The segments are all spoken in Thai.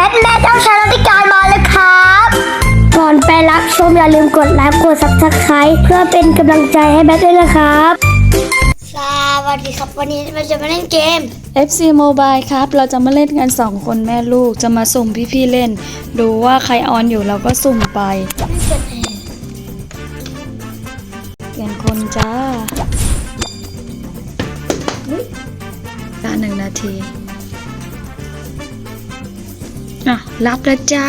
แมทแม่เจ้าชายรัติการมาแล้วครับ ก่อนไปรับชมอย่าลืมกดไลค์กดซับสไครต์เพื่อเป็นกำลังใจให้แมทด้วยนะครับ สวัสดีครับวันนี้เราจะมาเล่นเกม FC Mobile ครับ เราจะมาเล่นกัน 2 คนแม่ลูกจะมาสุ่มพี่ๆเล่น ดูว่าใครออนอยู่เราก็สุ่มไป เปลี่ยนคนจ้าจ้าหนึ่งนาที รับแล้วจ้า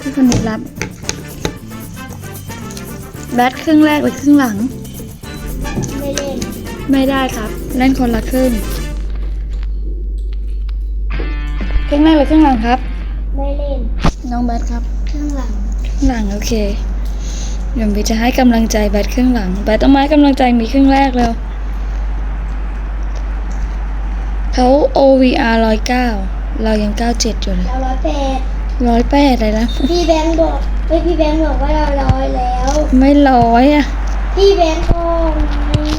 พี่คนนี้รับแบทครึ่งแรกหรือครึ่งหลัง ไม่เล่น ไม่ได้ครับ เล่นคนละครึ่งครึ่งแรกหรือครึ่งหลังครับ ไม่เล่น น้องแบทครับข้างหลัง ครึ่งหลังโอเคเดี๋ยวพี่จะให้กำลังใจแบทครึ่งหลัง แบทต้องมาให้กำลังใจมีครึ่งแรกแล้วเขา OVR ร้อย เก้าเรายังเก้าเจ็ดอยู่เลยเราร้อยแปดร้อยแปดเลยนะ พี่แบงค์บอกเฮ้ยพี่แบงค์บอกว่าเราร้อยแล้ว ไม่ร้อยอะ พี่แบงค์บอกนี่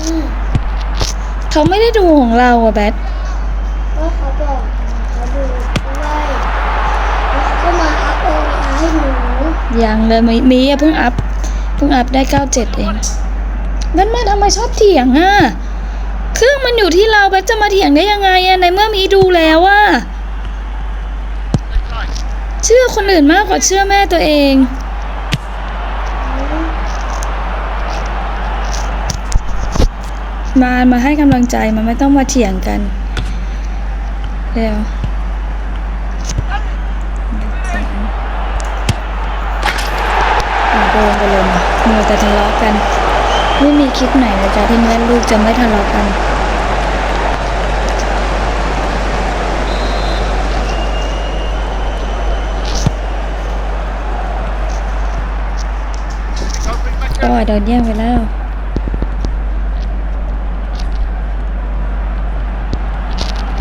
เขาไม่ได้ดูของเราอะแบทก็เขาบอกเขาดูด้วยแล้วเขาก็มาอัพโอให้หนูยังเลยมีมีอะเพิ่งอัพเพิ่งอัพได้เก้าเจ็ดเองแบทมาทำไมชอบเถียงอะเครื่องมันอยู่ที่เราแบทจะมาเถียงได้ยังไงอะในเมื่อมีดูแล้วอะเชื่อคนอื่นมากกว่าเชื่อแม่ตัวเองมามาให้กำลังใจมันไม่ต้องมาเถียงกันเร็วโดนไปเลยนะมัวแต่ทะเลาะกัน ไม่มีคลิปไหนนะจ๊ะที่แม่ลูกจะไม่ทะเลาะกัน ก็ โดนแย่งไปแล้ว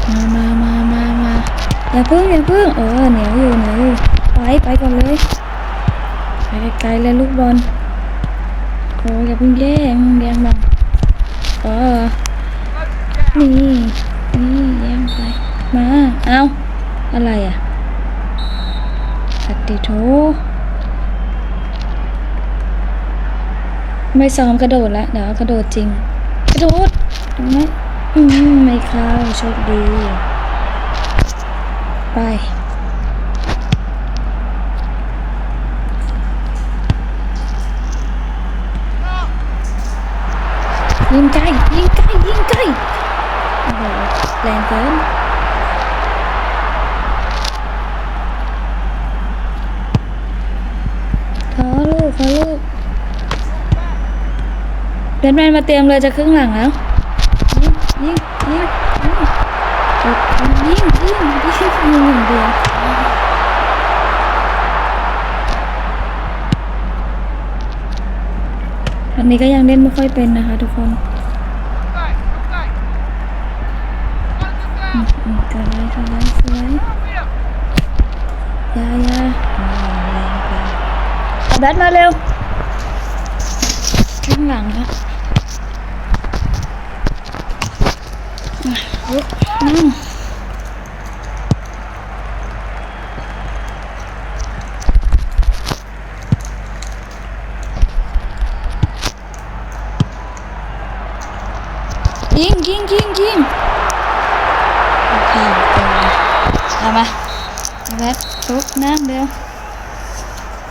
มามามามามาอย่าพึ่งอย่าพึ่งเออเหนียวอยู่เหนียวอยู่ไปไปก่อนเลยไปไกลๆเลยลูกบอลโอ้อย่าเพิ่งแย่งแย่งมาเออนี่นี่แย่งไปมาเอาอะไรอะสตติโถ ไม่ซ้อมกระโดดล้วเดี๋ยวกระโดดจริง กระโดดตรงนี้อืมไม่เข้าโชคดี ไปยิงไกลยิงไกลยิงไกลโอ้โหแรงเกินขอลูกขอลูก แบทแมนมาเตรียมเลยจะครึ่งหลังแล้วยิงยิงยิงยิงยิงยิงยิงเดียวอันนี้ก็ยังเล่นไม่ค่อยเป็นนะคะ ทุกคนกระไรกระไรสวยยายาแบทมาเร็วข้างหลังค่ะ นั่งยิงยิงยิงยิงโอเคเอามาเอาแบทลุกนั่งเร็ว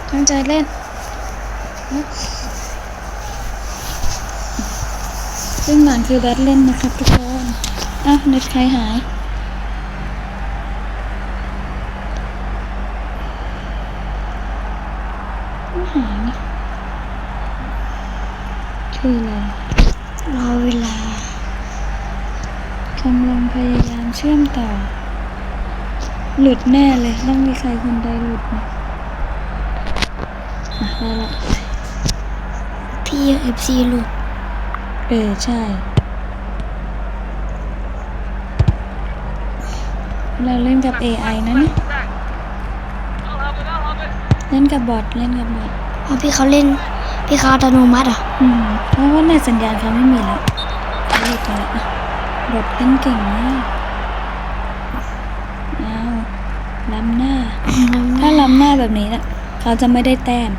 ตั้งใจเล่นลุกซึ่งหลังคือแบทเล่นนะครับทุกคน อะเน็ตใครหาย ไม่หายนะคืออะไรรอเวลากำลังพยายามเชื่อมต่อ หลุดแน่เลย ต้องมีใครคนใดหลุดนะอะได้ละพี่เอฟซีหลุด เออ ใช่ เราเล่นกับ AI นะเนี่ยเล่นกับบอทเล่นกับบอทเพราะพี่เขาเล่น พี่เขาอัตโนมัติอะอืมเพราะว่าในสัญญาณเขาไม่มีแล้วรีบไปแล้วอะบอทเล่นเก่งมากเอาล้ำหน้า ถ้าล้ำหน้าแบบนี้นะเขาจะไม่ได้แต้ม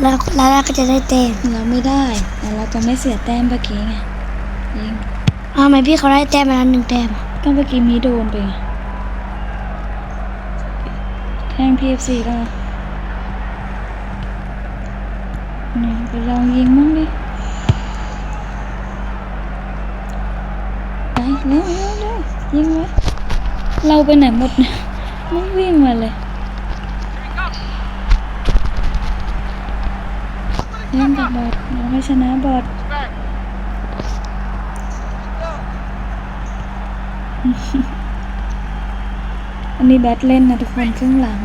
แล้วแล้วเราก็จะได้เต็มเราไม่ได้แต่เราจะไม่เสียแต้มเมื่อกี้ไงยิงทำไมพี่เขาได้แต้มมาแล้วหนึ่งแต้มอะ ก็เมื่อกี้มีโดนไปไงแทง PFC ก็นี่ไปลองยิงมั่งดิไปเร็วเร็วเร็วยิงไว้เราไปไหนหมดเนี่ยไม่วิ่งมาเลยเล่นกับบอทเราไม่ชนะบอท อั นนี้แบทเล่นนะทุกคนครึ่งหลัง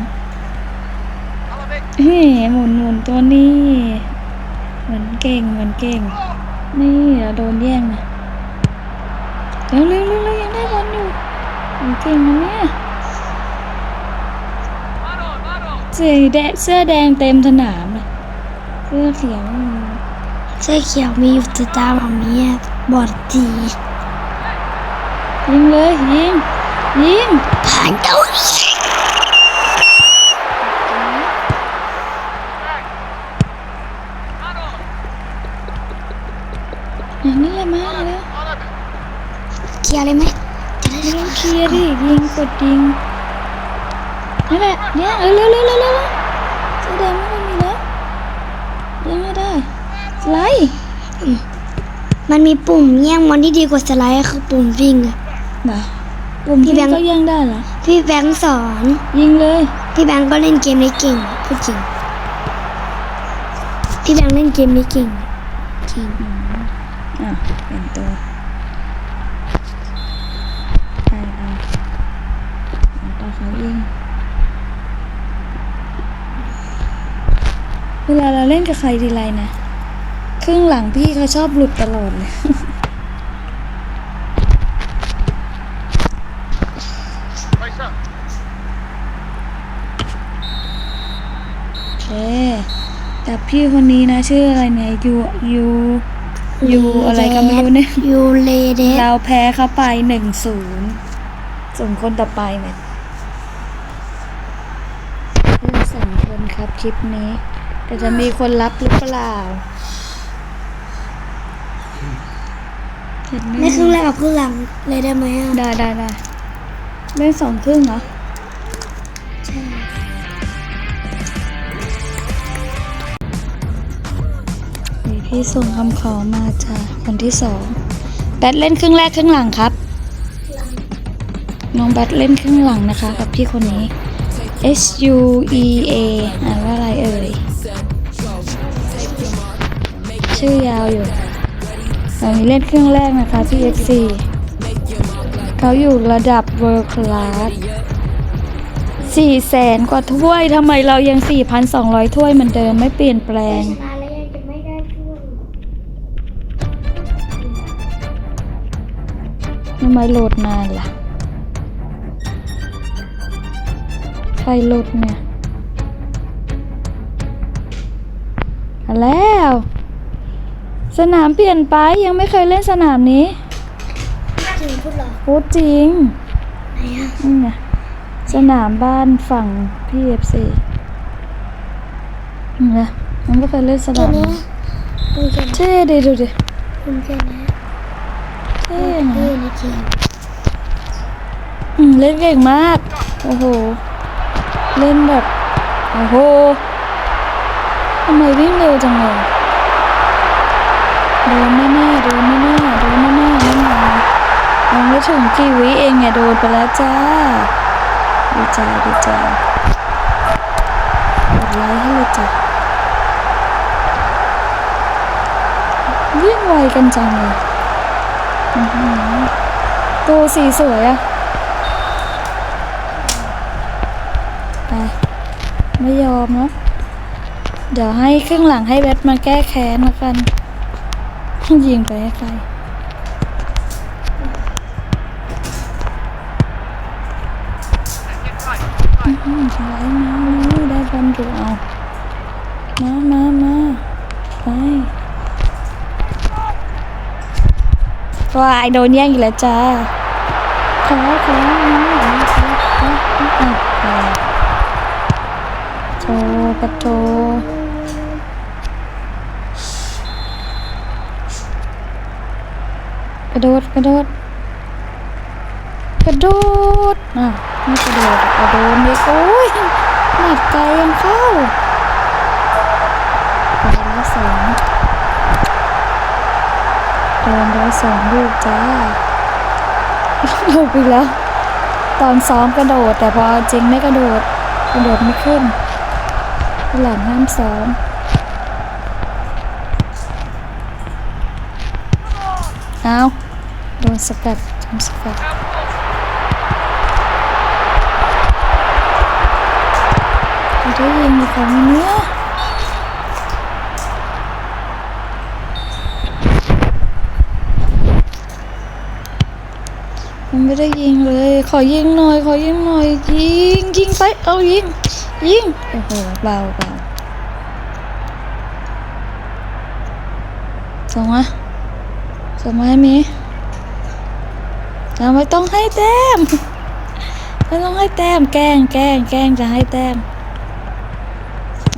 เฮ้หมุนหมุนตัวนี้เหมือนเก่งเหมือนเก่ง นี่เราโดนแย่งนะเร็วเร็วเร็วเร็วยังได้บอลอยู่โอ้เก่งนะเนี่ยเสื้อแดงเสื้อแดงเต็มสนามเลยเสื้อเขียวเสื้อเขียวมีอยู่แต่ตามของนี้บอดจียิงเลยยิงยิง ผ่านตัว อย่างนี้แหละมาแล้ว เคลียร์เลยไหมจะได้ ไม่ต้องเคลียร์ดิยิงกดยิงนั่นแหละเนี่ยเออเร็วเร็วเร็วเร็วเสื้อแดงไม่มีแล้วยังไม่ได้สไลด์ มันมีปุ่มแย่งมันที่ดีกว่าสไลด์คือปุ่มวิ่งอะ นะ ปุ่มพี่ที่แบงค์ก็ยังได้เหรอพี่แบงค์สอนยิงเลยพี่แบงค์ก็เล่นเกมนี้เก่งพูดจริงพี่แบงค์เล่นเกมนี้เก่งจริงอะเป็นตัวใช่เอาเอาต่อเขายิงเวลาเราเล่นกับใครทีไรนะครึ่งหลังพี่เขาชอบหลุดตลอดเลย เคแต่พี่คนนี้นะชื่ออะไรเนี่ยยูยูยูอะไรก็ไม่รู้เนี่ยยูเลเดเราแพ้เขาไปหนึ่งศูนย์ส่วนคนต่อไปเนี่ยเพื่อนสองคนครับคลิปนี้ แต่จะมีคนรับหรือเปล่าไมในครึ่งแรกกับครึ่งหลังเลยได้ไหมอะ ได้ได้ได้เล่นสองครึ่งเหรอ นี่พี่ส่งคำขอมาจากคนที่สองแบทเล่นครึ่งแรกครึ่งหลังครับ น้องแบทเล่นครึ่งหลังนะคะกับพี่คนนี้ S U E A อ่านว่าอะไรเอ่ย ชื่อยาวอยู่ตอนนี้เล่นเครื่องแรกนะคะที่ FC เขาอยู่ระดับ World Class 4แสนกว่าถ้วยทำไมเรายัง 4,200 ถ้วยเหมือนเดิมไม่เปลี่ยนแปลง ทำไมโหลดนานล่ะ ใครโหลดเนี่ยมาแล้ว สนามเปลี่ยนไปยังไม่เคยเล่นสนามนี้จริงพูดเหรอพูดจริงไหนอะนี่ไงสนามบ้านฝั่งพี่เอฟซีนี่ไงยังไม่เคยเล่นสแค่นามนี้นี้คุณแค่นี้เท่ดีดูดิคุณแค่นี้ เท่เอนะอในเกมอืมเล่นเก่งมาก โอ้โห เล่นแบบ โอ้โหทำไมวิ่งเร็วจังเลยโดนแน่ๆโดนแน่ๆโดนแน่ๆนั่นไงยังไม่ถึงกี่วิเองเนี่ยโดนไปแล้วจ้า ดีใจดีใจกดไลค์ให้เลยจ้ะวิ่งไวกันจังเลย ตัวสีสวยอะไปไม่ยอมเนาะเดี๋ยวให้ครึ่งหลังให้แบทมาแก้แค้นล้วกัน ยิงไปให้ใครอืมสไลมาเลยได้บอลอยู่เอา มามา ว่าไอโดนแย่งอีกแล้วจ้าขอขอโทกระโทกระโดดกระโดดกระโดดอะไม่กระโดดกระโดดเลยโอ้ยหนักไกลยังเข้าไปแล้วสอง โดนได้สองลูกจ้าลูกอีกแล้ว ตอนซ้อมกระโดด แต่พอจริงไม่กระโดด กระโดดไม่ขึ้น หลังห้ามซ้อมเอาโดนสกัดโดนสกัดไม่ได้ยิงเลยค่ะวันเนี้ย ไม่ได้ยิงเลย ขอยิงหน่อย ขอยิงหน่อย ยิง ยิงไป เอายิง ยิง โอ้โห เบาเบาส่งมาส่งมาให้มีเราไม่ต้องให้แต้ม ไม่ต้องให้แต้ม แกล้ง แกล้ง แกล้งจะให้แต้ม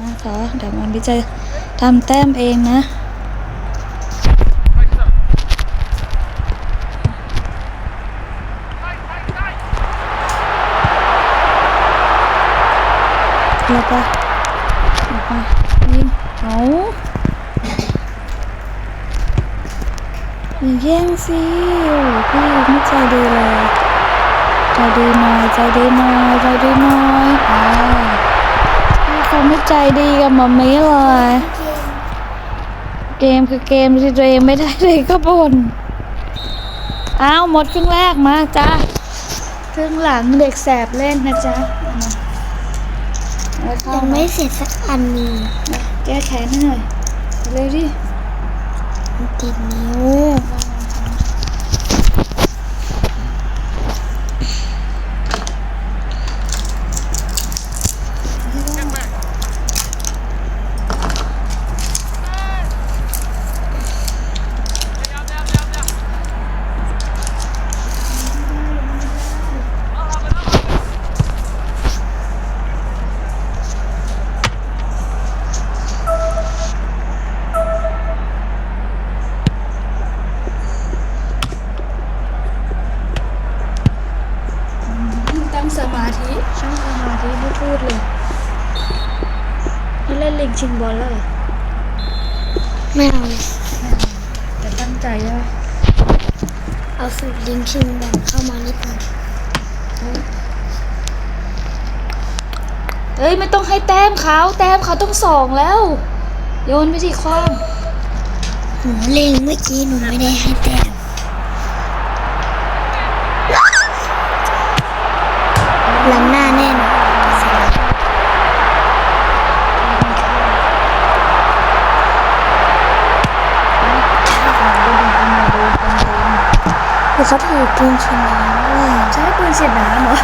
นะขอเดี๋ยวมันวิจะทำแต้มเองนะ แล้วก็แล้วก็ยิงเอาอย่าแย่งสิพี่ไม่ใจดีเลยใจดีหน่อยใจดีหน่อยใจดีหน่อยอ่าพี่เขาไม่ใจดีกับมัมมี่เลยเกมคือเกมที่ตัวเองไม่ได้เลยก็บนอ้าวหมดครึ่งแรกมาจ้าครึ่งหลังเด็กแสบเล่นนะจ๊ะ มาเอาเข้ายังไม่เสร็จสักอันหนึงมาแก้แค้นให้หน่อย เร็วดิ มันติดนิ้ ชิงบอลแล้วเหรอไม่เอาแต่ตั้งใจใช่ไหมเอาสูตรลิงชิงแบ่งเข้ามานิดหนึงเอ้ยไม่ต้องให้แต้มเขาแต้มเขาต้องสองแล้ว โยนไปที่คว้างหนูเล็งเมื่อกี้หนูไม่ได้ให้แต้มลำหน้าแน่ เขาถือปืนชนะด้วยใช้ปืนฉีดน้ำเหรอ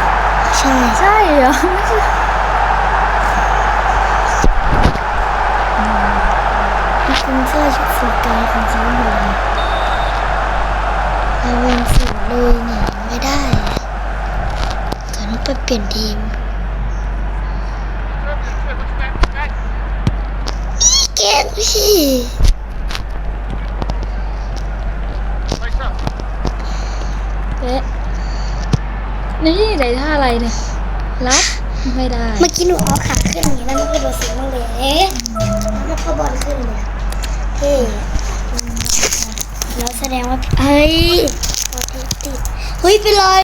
ใช่ ใช่เหรอไม่ใช่ที่เป็นเสื้อชุดฝึกกายของเขาอยู่เราเป็นฝึกเลยเนี่ยไม่ได้แต่ต้องไปเปลี่ยนทีมเก่งพี่ เอ๊ะ นี่ไหนท่าอะไรเนี่ยรับไม่ได้ เมื่อกี้หนูเอาขาขึ้นอย่างนี้แล้วมันก็โดนสิงมากเลยเอ๊ะแล้วมันก็บอลขึ้นเนี่ยเฮ้แล้วแสดงว่าเฮ้ยบอลติดติดเฮ้ยไปเลยไป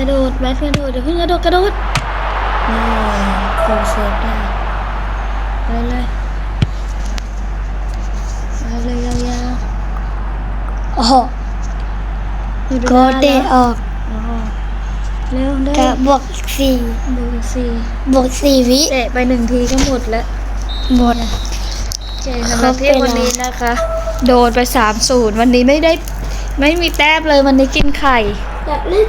ระโดดแบทกระโดดเดี๋ยวเพิ่งกระโดดกระโดดนี่โกเซฟได้ไปเลยไปเลยยาวๆโอ้โหไม่ป็นก็ไรเตะแล้วออกอ๋อเร็วเร็กะวบวกอีกสี่ดูสี่บวกสี่วิเตะไปหนึ่งทีก็หมดแล้วหมดโอเคสำหรับเที่ยงวันนี้นะคะ โดนไปสามศูนย์วันนี้ไม่ได้ ไม่มีแต้มเลยวันนี้กินไข่อยากเล่น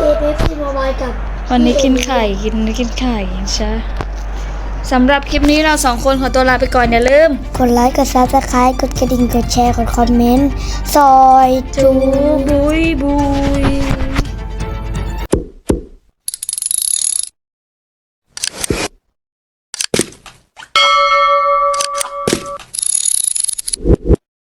เกมเอฟซีมอบายกับวันนี้กินไข่กินกินไข่ใช่สำหรับคลิปนี้เราสองคนขอตัวลาไปก่อนอย่าลืม กดไลค์ กดซับสไครต์กดกระดิ่ง กดแชร์ กดคอมเมนต์ ซอยจูบุยบุย